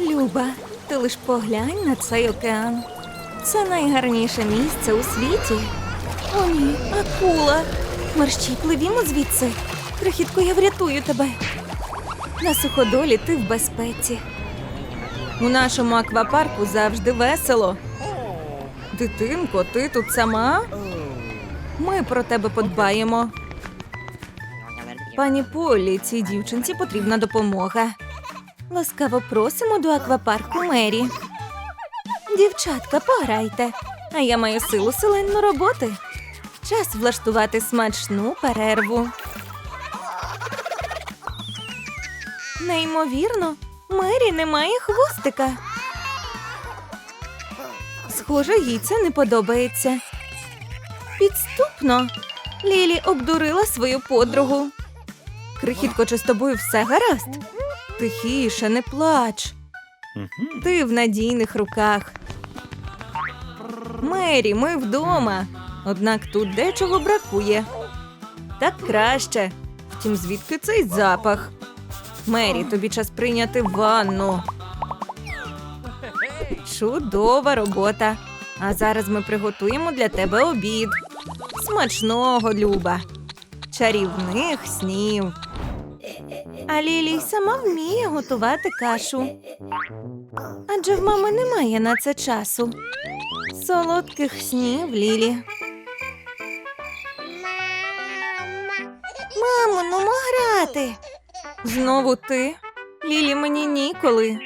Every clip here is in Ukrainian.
Люба, ти лиш поглянь на цей океан. Це найгарніше місце у світі. О, ні, акула. Мерщій, пливімо звідси. Крихітко, я врятую тебе. На суходолі ти в безпеці. У нашому аквапарку завжди весело. Дитинко, ти тут сама? Ми про тебе подбаємо. Пані Полі, цій дівчинці потрібна допомога. Ласкаво просимо до аквапарку Мері. Дівчатка, пограйте, а я маю силу селенну роботи. Час влаштувати смачну перерву. Неймовірно, Мері не має хвостика. Схоже, їй це не подобається. Підступно. Лілі обдурила свою подругу. Крихітко, чи з тобою все гаразд? Тихіше, не плач. Ти в надійних руках. Мері, ми вдома. Однак тут дечого бракує. Так краще. Втім, звідки цей запах? Мері, тобі час прийняти ванну. Чудова робота. А зараз ми приготуємо для тебе обід. Смачного, Люба. Чарівних снів. А Лілі й сама вміє готувати кашу. Адже в мами немає на це часу. Солодких снів, Лілі. Мамо, ну мо грати. Знову ти? Лілі, мені ніколи.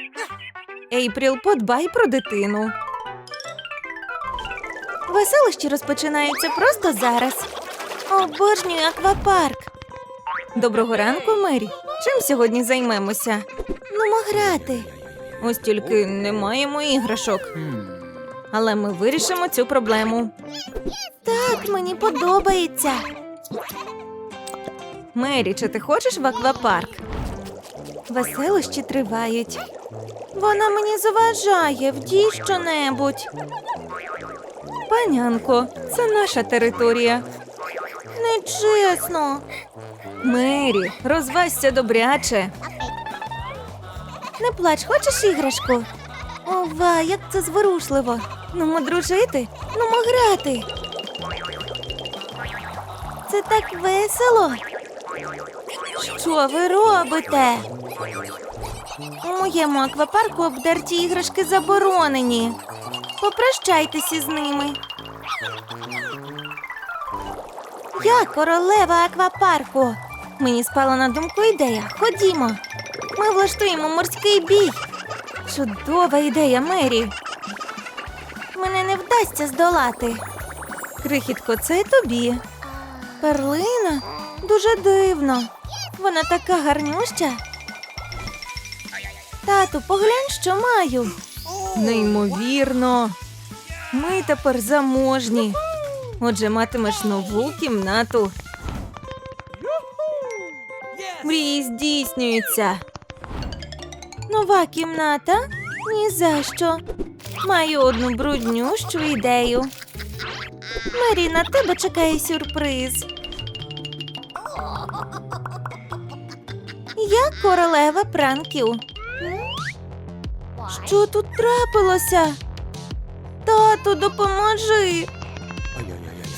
Ейпріл, подбай про дитину. Веселощі розпочинаються просто зараз. Обожнюю аквапарк. Доброго ранку, Мері. Чим сьогодні займемося? Ну, грати. Ось тільки не маємо іграшок. Але ми вирішимо цю проблему. Так, мені подобається. Мері, чи ти хочеш в аквапарк? Веселощі тривають. Вона мені заважає, вдій щонебудь. Панянко, це наша територія. Нечесно. Мері, розвасься добряче. Не плач, хочеш іграшку? Ова, як це зворушливо. Ну, дружити, ну грати. Це так весело. Що ви робите? У моєму аквапарку обдерті іграшки заборонені. Попрощайтеся з ними. Я королева аквапарку. Мені спала на думку ідея. Ходімо. Ми влаштуємо морський бій. Чудова ідея, Мері. Мене не вдасться здолати. Крихітко, це тобі. Перлина дуже дивно. Вона така гарнюща. Тату, поглянь, що маю. Неймовірно. Ми тепер заможні. Отже, матимеш нову кімнату. Мрії здійснюються. Нова кімната? Ні за що. Маю одну бруднющу ідею. Мері, на тебе чекає сюрприз. Я королева пранків. Що тут трапилося? Тату, допоможи.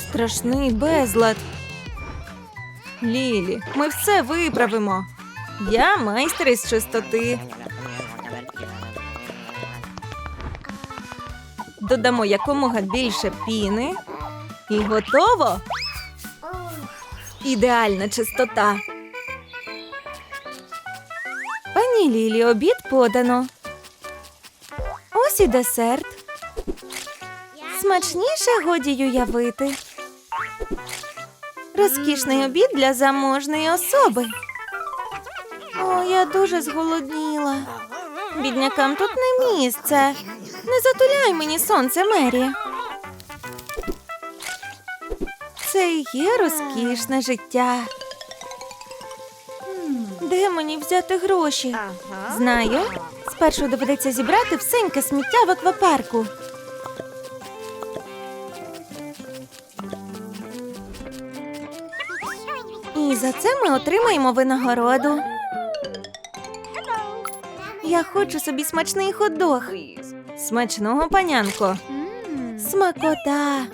Страшний безлад. Лілі, ми все виправимо. Я майстер із чистоти. Додамо якомога більше піни. І готово. Ідеальна чистота. Пані Лілі, обід подано. Ось і десерт. Смачніше годі уявити. Розкішний обід для заможної особи. О, я дуже зголодніла. Біднякам тут не місце. Не затуляй мені сонце, Мері. Це і є розкішне життя. Де мені взяти гроші? Знаю. Спершу доведеться зібрати всеньке сміття в аквапарку. За це ми отримаємо винагороду. Я хочу собі смачний ходох. Смачного панянко. Смакота.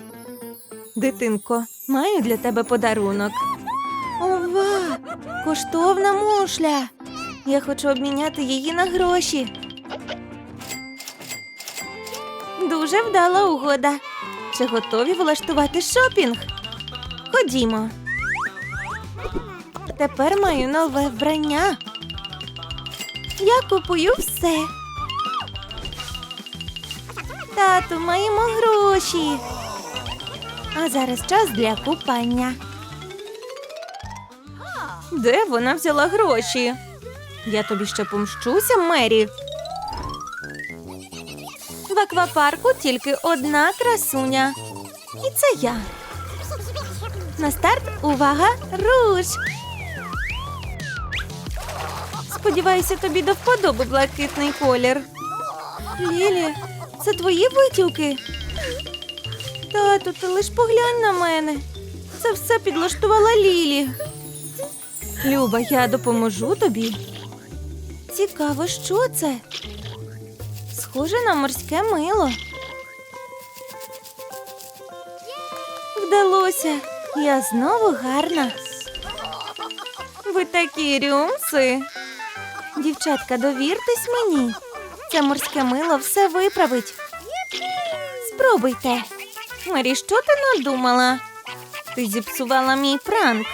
Дитинко, маю для тебе подарунок. Ова! Коштовна мушля. Я хочу обміняти її на гроші. Дуже вдала угода. Чи готові влаштувати шопінг? Ходімо. Тепер маю нове вбрання. Я купую все. Тату, маємо гроші. А зараз час для купання. Де вона взяла гроші? Я тобі ще помщуся, Мері. В аквапарку тільки одна красуня. І це я. На старт увага, руш! Сподіваюся, тобі до вподоби блакитний колір. Лілі, це твої витівки? Тату, ти лиш поглянь на мене. Це все підлаштувала Лілі. Люба, я допоможу тобі. Цікаво, що це? Схоже на морське мило. Вдалося. Я знову гарна. Ви такі рюмси. Дівчатка, довіртесь мені. Це морське мило все виправить. Спробуйте. Мері, що ти надумала? Ти зіпсувала мій пранк.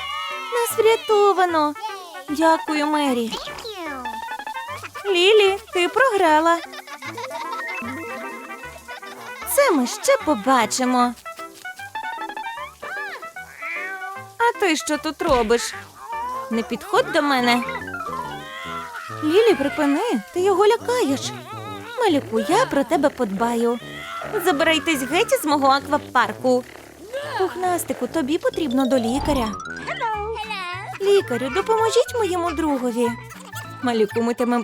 Нас врятовано. Дякую, Мері. Лілі, ти програла. Це ми ще побачимо. А ти що тут робиш? Не підходь до мене. Лілі, припини, ти його лякаєш. Малюку, я про тебе подбаю. Забирайтесь геть із мого аквапарку. Пухнастику, тобі потрібно до лікаря. Лікарю, допоможіть моєму другові. Малюку, ми тебе...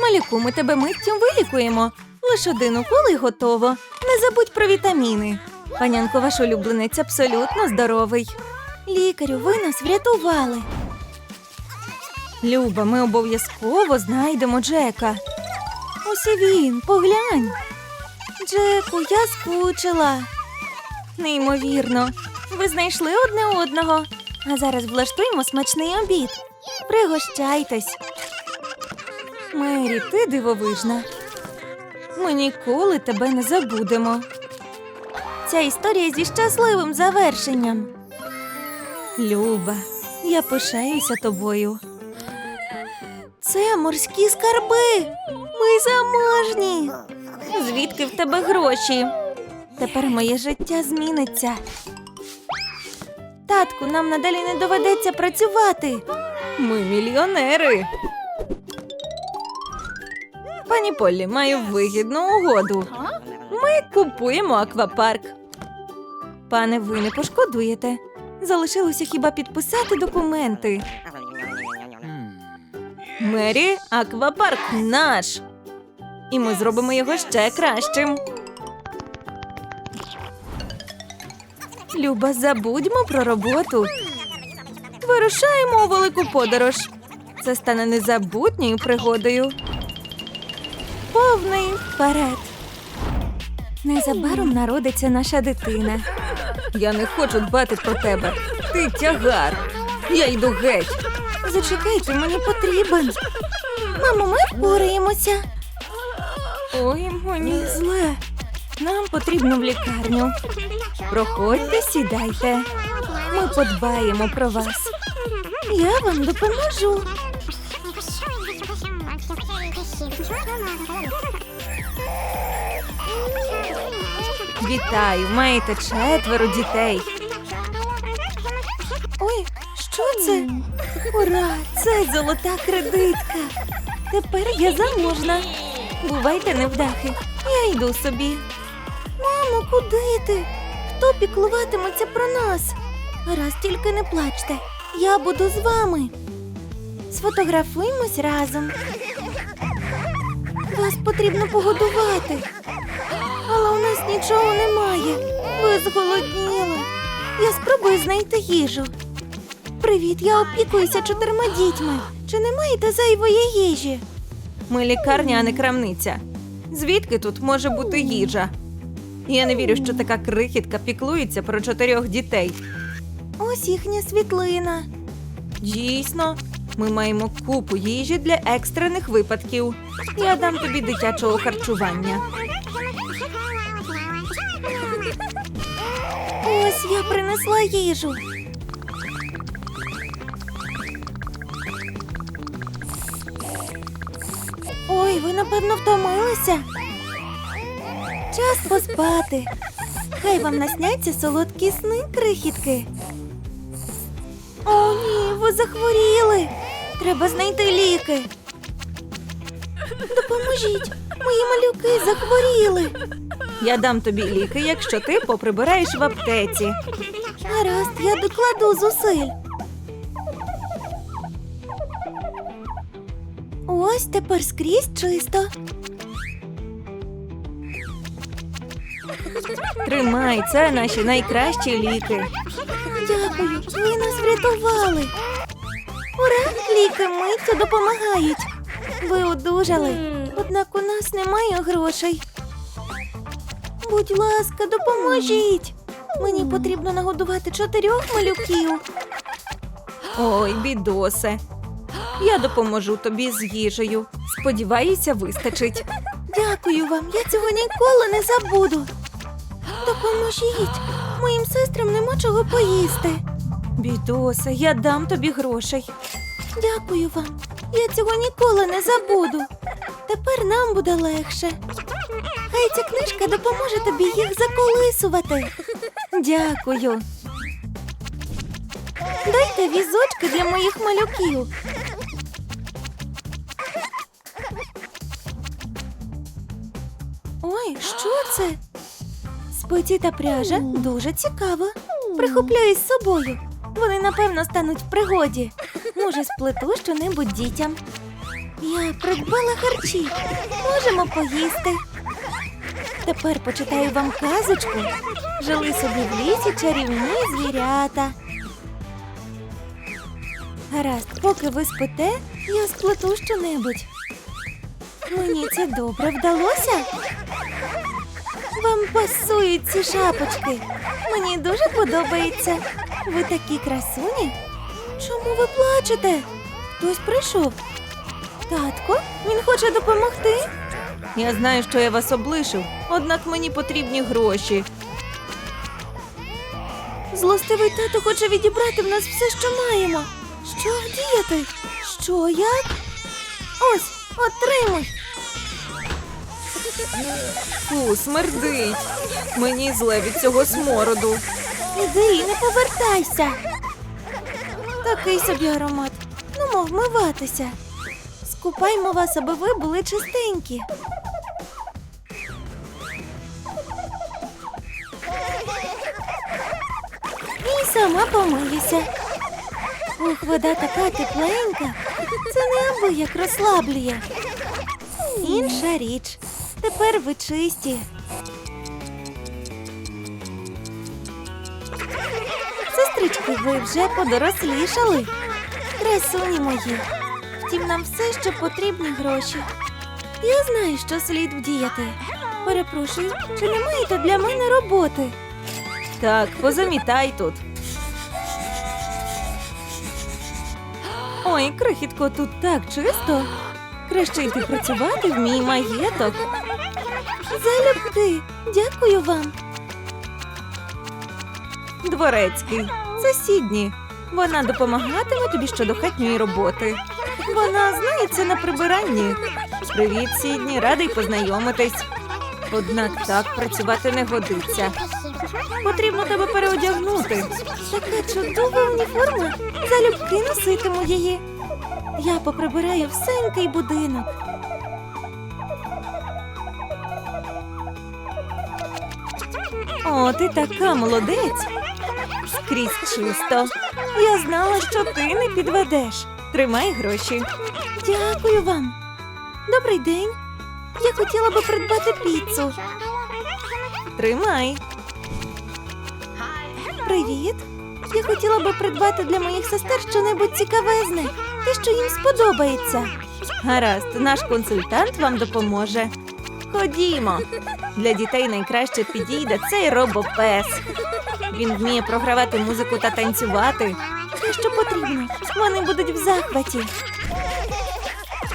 Малюку, ми тебе миттю вилікуємо. Лиш один укол і готово. Не забудь про вітаміни. Панянко, ваш улюбленець абсолютно здоровий. Лікарю, ви нас врятували. Люба, ми обов'язково знайдемо Джека. Ось він, поглянь. Джеку, я скучила. Неймовірно. Ви знайшли одне одного. А зараз влаштуємо смачний обід. Пригощайтесь. Мері, ти дивовижна. Ми ніколи тебе не забудемо. Ця історія зі щасливим завершенням. Люба, я пишаюся тобою. Це морські скарби. Ми заможні. Звідки в тебе гроші? Тепер моє життя зміниться. Татку, нам надалі не доведеться працювати. Ми мільйонери. Пані Поллі, маю вигідну угоду. Ми купуємо аквапарк. Пане, ви не пошкодуєте. Залишилося хіба підписати документи. Мері, аквапарк наш. І ми зробимо його ще кращим. Люба, забудьмо про роботу. Вирушаємо у велику подорож. Це стане незабутньою пригодою. Повний вперед. Незабаром народиться наша дитина. Я не хочу дбати про тебе. Ти тягар. Я йду геть. Зачекайте, мені потрібен. Мамо, ми впораємося. Ой, мені зле. Нам потрібно в лікарню. Проходьте, сідайте. Ми подбаємо про вас. Я вам допоможу. Вітаю, маєте четверо дітей. Ура! Це золота кредитка. Тепер я заможна. Бувайте невдахи. Я йду собі. Мамо, куди ти? Хто піклуватиметься про нас? Раз тільки не плачте. Я буду з вами. Сфотографуємось разом. Вас потрібно погодувати. Але у нас нічого немає. Ви зголодніли. Я спробую знайти їжу. Привіт, я опікуюся чотирма дітьми. Чи не маєте зайвої їжі? Ми лікарня, а не крамниця. Звідки тут може бути їжа? Я не вірю, що така крихітка піклується про чотирьох дітей. Ось їхня світлина. Дійсно, ми маємо купу їжі для екстрених випадків. Я дам тобі дитячого харчування. Ось я принесла їжу. Ой, ви напевно втомилися. Час поспати. Хай вам насняться солодкі сни, крихітки. О, ні, ви захворіли. Треба знайти ліки. Допоможіть, мої малюки захворіли. Я дам тобі ліки, якщо ти поприбираєш в аптеці. Гаразд, я докладу зусиль. Ось тепер скрізь чисто. Тримай, це наші найкращі ліки. Дякую, ви нас врятували. Ура! Ліки миттю допомагають. Ви одужали, однак у нас немає грошей. Будь ласка, допоможіть. Мені потрібно нагодувати чотирьох малюків. Ой, бідосе. Я допоможу тобі з їжею. Сподіваюся, вистачить. Дякую вам, я цього ніколи не забуду. Допоможіть. Моїм сестрам нема чого поїсти. Бідосе, я дам тобі грошей. Дякую вам. Я цього ніколи не забуду. Тепер нам буде легше. Хай ця книжка допоможе тобі їх заколисувати. Дякую. Дайте візочки для моїх малюків. Це? Спиті та пряжа дуже цікаво. Прихоплю із собою. Вони, напевно, стануть в пригоді. Може, сплету щонебудь дітям. Я придбала харчі. Можемо поїсти. Тепер почитаю вам казочку. Жили собі в лісі чарівні звірята. Гаразд, поки ви спите, я сплету щонебудь. Мені це добре вдалося. Вам пасують ці шапочки. Мені дуже подобається. Ви такі красуні. Чому ви плачете? Хтось прийшов. Татко, він хоче допомогти. Я знаю, що я вас облишив, однак мені потрібні гроші. Злостивий тато хоче відібрати в нас все, що маємо. Що вдіяти? Що як? Ось, отримуй. Фу, смердить. Мені зле від цього смороду. Іди не повертайся. Такий собі аромат. Ну, мов миватися. Скупаймо вас, аби ви були чистенькі. І сама помиюся. Ох, вода така тепленька. Це неабияк розслаблює. Інша річ. Тепер ви чисті. Сестрички, ви вже подорослішали. Красуні мої. Втім, нам все ще потрібні гроші. Я знаю, що слід вдіяти. Перепрошую, чи не маєте для мене роботи? Так, позамітай тут. Ой, крихітко, тут так чисто. Краще йти працювати в мій маєток. Залюбки, дякую вам. Дворецький, це Сідні. Вона допомагатиме тобі щодо хатньої роботи. Вона знається на прибиранні. Привіт, Сідні, радий познайомитись. Однак так працювати не годиться. Потрібно тебе переодягнути. Така чудова уніформа. Залюбки носитиму її. Я поприбираю всенький будинок. О, ти така молодець. Скрізь чисто. Я знала, що ти не підведеш. Тримай гроші. Дякую вам. Добрий день. Я хотіла би придбати піцу. Тримай. Привіт. Я хотіла би придбати для моїх сестер щонебудь цікавезне, те, що їм сподобається. Гаразд, наш консультант вам допоможе. Ходімо. Для дітей найкраще підійде цей робопес. Він вміє програвати музику та танцювати. Що потрібно, вони будуть в захваті.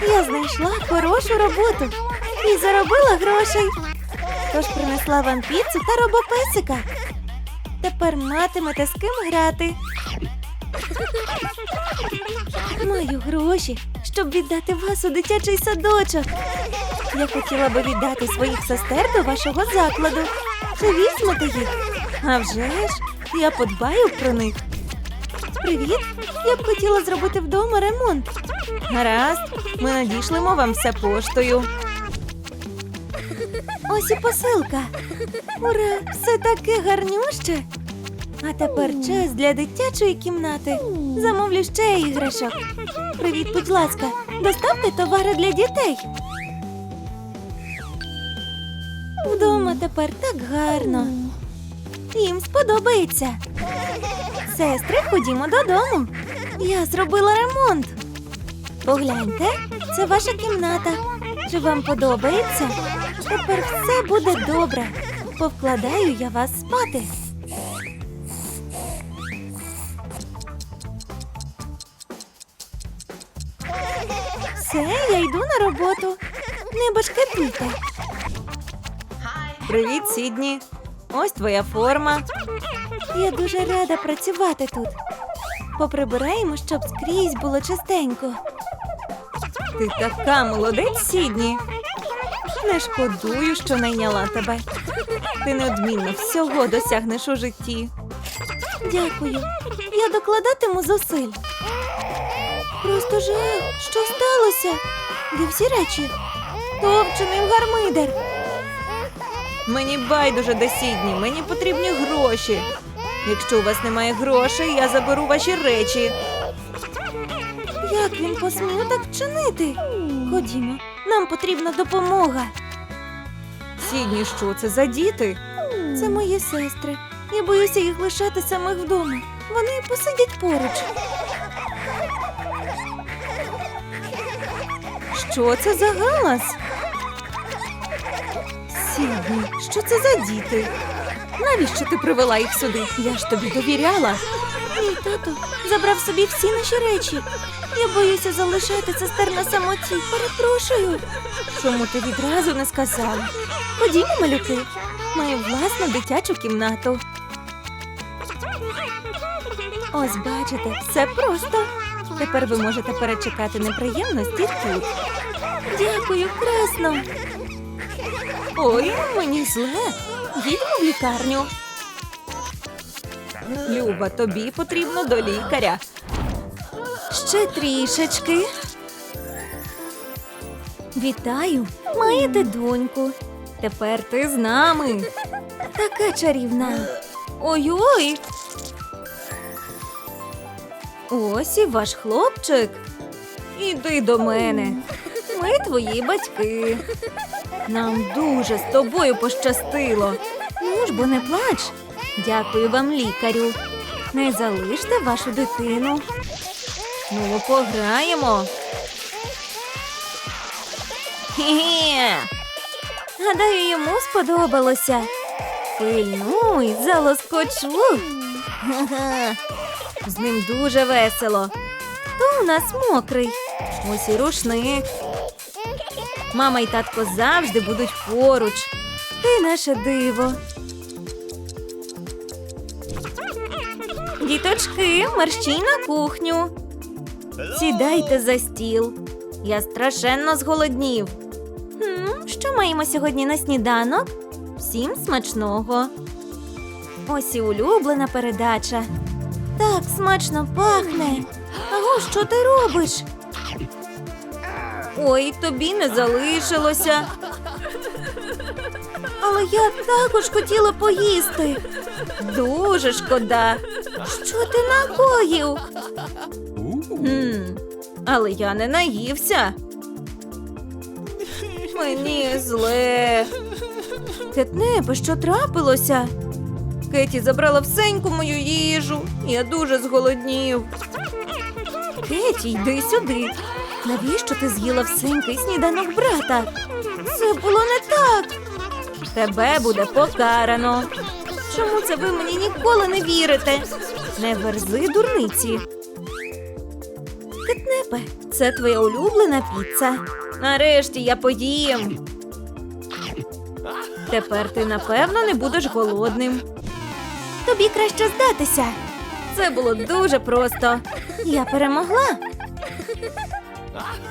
Я знайшла хорошу роботу і заробила грошей. Тож принесла вам піцу та робопесика. Тепер матимете з ким грати. Маю гроші, щоб віддати вас у дитячий садочок. Я хотіла би віддати своїх сестер до вашого закладу. Чи візьмете їх? А вже ж, я подбаю про них. Привіт! Я б хотіла зробити вдома ремонт. Гаразд, ми надішлемо вам все поштою. Ось і посилка. Ура, все таке гарнюще. А тепер час для дитячої кімнати. Замовлю ще іграшок. Привіт, будь ласка, доставте товари для дітей. Тепер так гарно. Їм сподобається. Сестри, ходімо додому. Я зробила ремонт. Погляньте, це ваша кімната. Чи вам подобається? Тепер все буде добре. Повкладаю я вас спати. Все, я йду на роботу. Не башкетуйте. Привіт, Сідні. Ось твоя форма. Я дуже рада працювати тут. Поприбираємо, щоб скрізь було чистенько. Ти така молодець, Сідні. Не шкодую, що найняла тебе. Ти неодмінно всього досягнеш у житті. Дякую. Я докладатиму зусиль. Просто жах, що сталося? Де всі речі? Хто вчинив гармидер? Мені байдуже до Сідні, мені потрібні гроші. Якщо у вас немає грошей, я заберу ваші речі. Як він посмів так вчинити? Ходімо, нам потрібна допомога. Сідні, що це за діти? Це мої сестри. Я боюся їх лишати самих вдома. Вони посидять поруч. Що це за галас? Сідні, що це за діти? Навіщо ти привела їх сюди? Я ж тобі довіряла. Мій тато забрав собі всі наші речі. Я боюся залишати сестер на самоті. Перепрошую. Чому ти відразу не сказала? Ходімо, малюки. Маю власну дитячу кімнату. Ось бачите, все просто. Тепер ви можете перечекати неприємності тут. Дякую, красно. Ой, мені зле. Їдемо в лікарню. Люба, тобі потрібно до лікаря. Ще трішечки. Вітаю, маєте доньку. Тепер ти з нами. Така чарівна. Ой-ой. Ось і ваш хлопчик. Іди до мене. Ми твої батьки. Нам дуже з тобою пощастило. Ну ж бо не плач. Дякую вам, лікарю. Не залиште вашу дитину. Ну, пограємо. Хе-хе. Гадаю, йому сподобалося. Пильнуй, залоскочу. З ним дуже весело. Хто у нас мокрий? Ось і рушник. Мама і татко завжди будуть поруч. Ти наше диво. Діточки, мерщій на кухню. Сідайте за стіл. Я страшенно зголоднів. Що маємо сьогодні на сніданок? Всім смачного. Ось і улюблена передача. Так смачно пахне. Аго, що ти робиш? Ой, тобі не залишилося. Але я також хотіла поїсти. Дуже шкода. Що ти накоїв? Хм, але я не наївся. Мені зле. Кетнепе, що трапилося? Кеті забрала всеньку мою їжу. Я дуже зголоднів. Кеті, йди сюди. Навіщо ти з'їла всенький сніданок брата? Це було не так. Тебе буде покарано. Чому це ви мені ніколи не вірите? Не верзи дурниці. Кетнепе, це твоя улюблена піца. Нарешті я поїм. Тепер ти напевно не будеш голодним. Тобі краще здатися. Це було дуже просто. Я перемогла.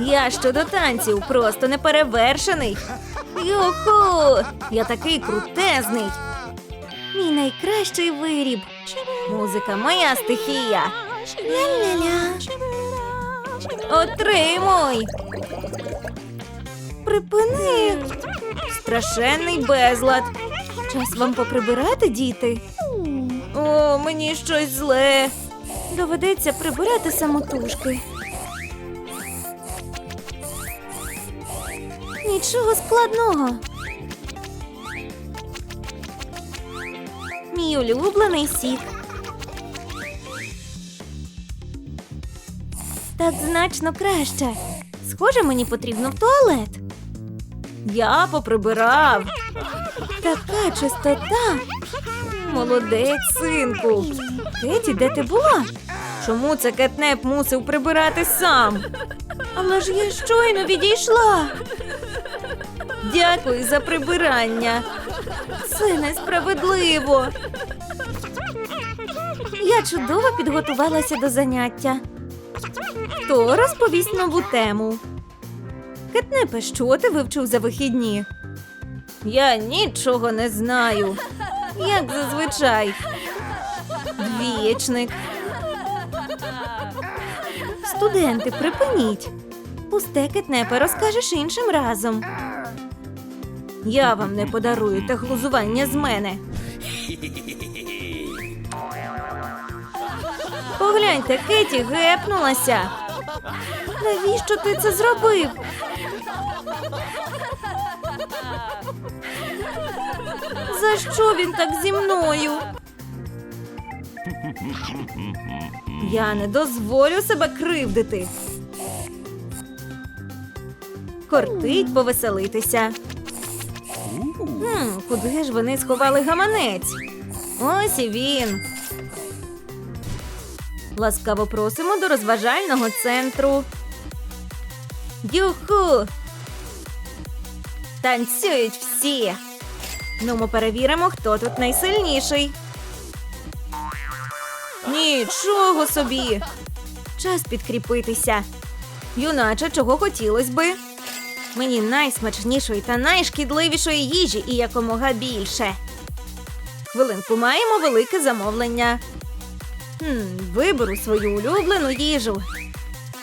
Я щодо танців просто неперевершений. Юху! Я такий крутезний. Мій найкращий виріб. Музика моя стихія. Ля-ля-ля. Отримуй. Припини. Страшенний безлад. Час вам поприбирати, діти. О, мені щось зле. Доведеться прибирати самотужки. Нічого складного. Мій улюблений сік. Так значно краще. Схоже, мені потрібно в туалет. Я поприбирав. Така чистота. Молодець, синку. Кеті, де ти була? Чому це кетнеп мусив прибирати сам? Але ж я щойно відійшла. Дякую за прибирання. Це несправедливо. Я чудово підготувалася до заняття. Хто розповість нову тему? Кетнепе, що ти вивчив за вихідні? Я нічого не знаю. Як зазвичай. Двічник. Студенти, припиніть. Пусте кетнепе розкажеш іншим разом. Я вам не подарую те глузування з мене. Погляньте, Кеті гепнулася. Навіщо ти це зробив? За що він так зі мною? Я не дозволю себе кривдити. Кортить повеселитися. Куди ж вони сховали гаманець? Ось і він. Ласкаво просимо до розважального центру. Юху! Танцюють всі. Ну, ми перевіримо, хто тут найсильніший. Нічого собі. Час підкріпитися. Юначе, чого хотілось би? Мені найсмачнішої та найшкідливішої їжі і якомога більше. Хвилинку маємо велике замовлення. Хм, виберу свою улюблену їжу.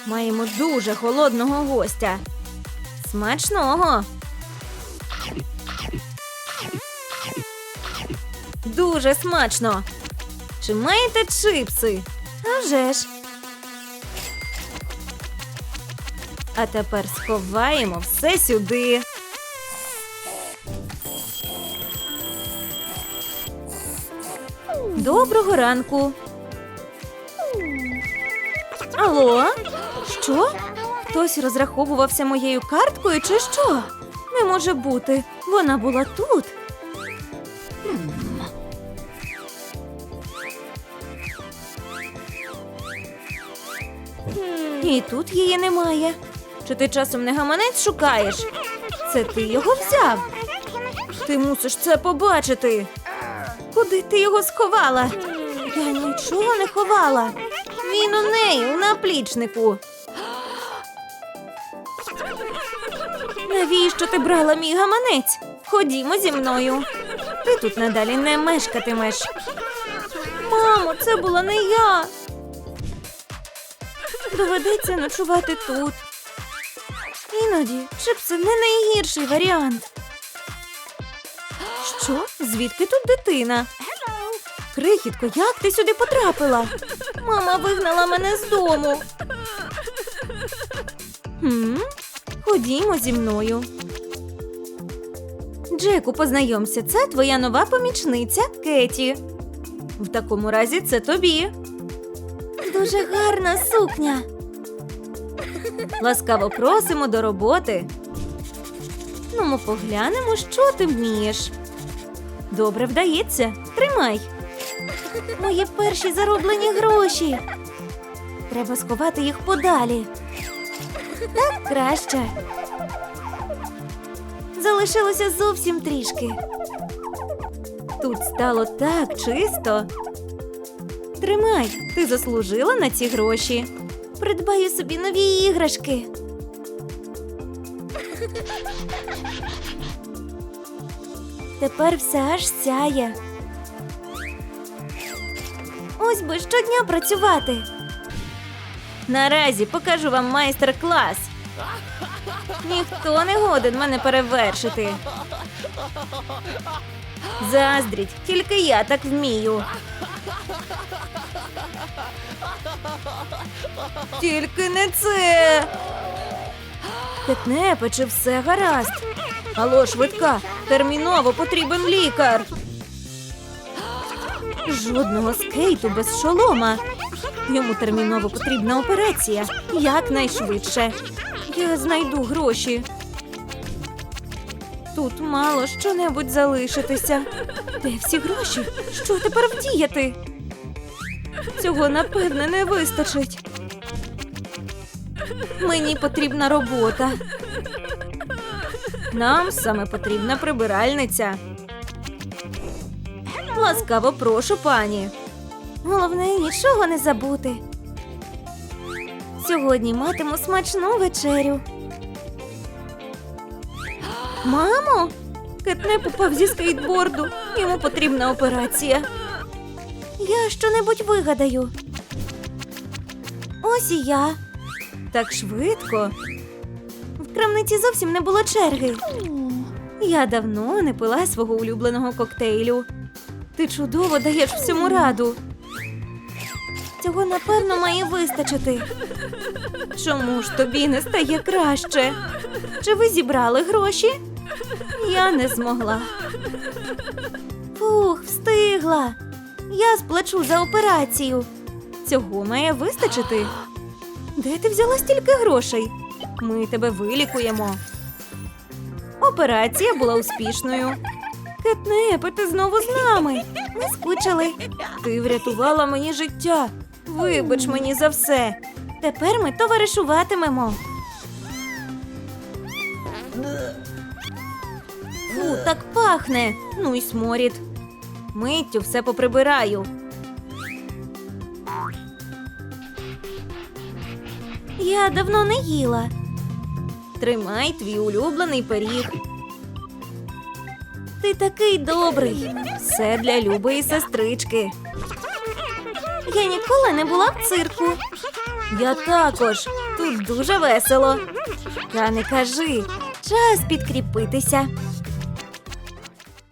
Маємо дуже холодного гостя. Смачного. Дуже смачно. Чи маєте чипси? А вже ж. А тепер сховаємо все сюди. Доброго ранку. Алло? Що? Хтось розраховувався моєю карткою чи що? Не може бути. Вона була тут. І тут її немає. Чи ти часом не гаманець шукаєш? Це ти його взяв. Ти мусиш це побачити. Куди ти його сховала? Я нічого не ховала. Він у неї у наплічнику. Навіщо ти брала мій гаманець? Ходімо зі мною. Ти тут надалі не мешкатимеш. Мамо, це була не я. Доведеться ночувати тут. Іноді чипси не найгірший варіант. Що? Звідки тут дитина? Крихітко, як ти сюди потрапила? Мама вигнала мене з дому. Хм? Ходімо зі мною. Джеку, познайомся, це твоя нова помічниця Кеті. В такому разі це тобі. Дуже гарна сукня. Ласкаво просимо до роботи. Ну, ми поглянемо, що ти вмієш. Добре вдається. Тримай. Мої перші зароблені гроші. Треба сховати їх подалі. Так краще. Залишилося зовсім трішки. Тут стало так чисто. Тримай, ти заслужила на ці гроші. Придбаю собі нові іграшки. Тепер все аж сяє. Ось би щодня працювати. Наразі покажу вам майстер-клас. Ніхто не годен мене перевершити. Заздріть, тільки я так вмію. Тільки не це. Кетнепе, чи все гаразд? Алло, швидка, терміново потрібен лікар. Жодного скейту без шолома. Йому терміново потрібна операція. Якнайшвидше. Я знайду гроші. Тут мало що-небудь залишитися. Де всі гроші? Що тепер вдіяти? Цього напевне не вистачить. Мені потрібна робота. Нам саме потрібна прибиральниця. Ласкаво прошу, пані. Головне нічого не забути. Сьогодні матиму смачну вечерю. Мамо, Кетнеп упав зі скейтборду. Йому потрібна операція. Я щонебудь вигадаю. Ось і я. Так швидко. В крамниці зовсім не було черги. Я давно не пила свого улюбленого коктейлю. Ти чудово даєш всьому раду. Цього напевно має вистачити. Чому ж тобі не стає краще? Чи ви зібрали гроші? Я не змогла. Фух, встигла. Я сплачу за операцію. Цього має вистачити. Де ти взяла стільки грошей? Ми тебе вилікуємо. Операція була успішною. Кетнепе, ти знову з нами. Ми скучили. Ти врятувала мені життя. Вибач мені за все. Тепер ми товаришуватимемо. Фу, так пахне. Ну й сморід. Миттю все поприбираю. Я давно не їла. Тримай твій улюблений пиріг. Ти такий добрий. Все для любої сестрички. Я ніколи не була в цирку. Я також. Тут дуже весело. Та не кажи, час підкріпитися.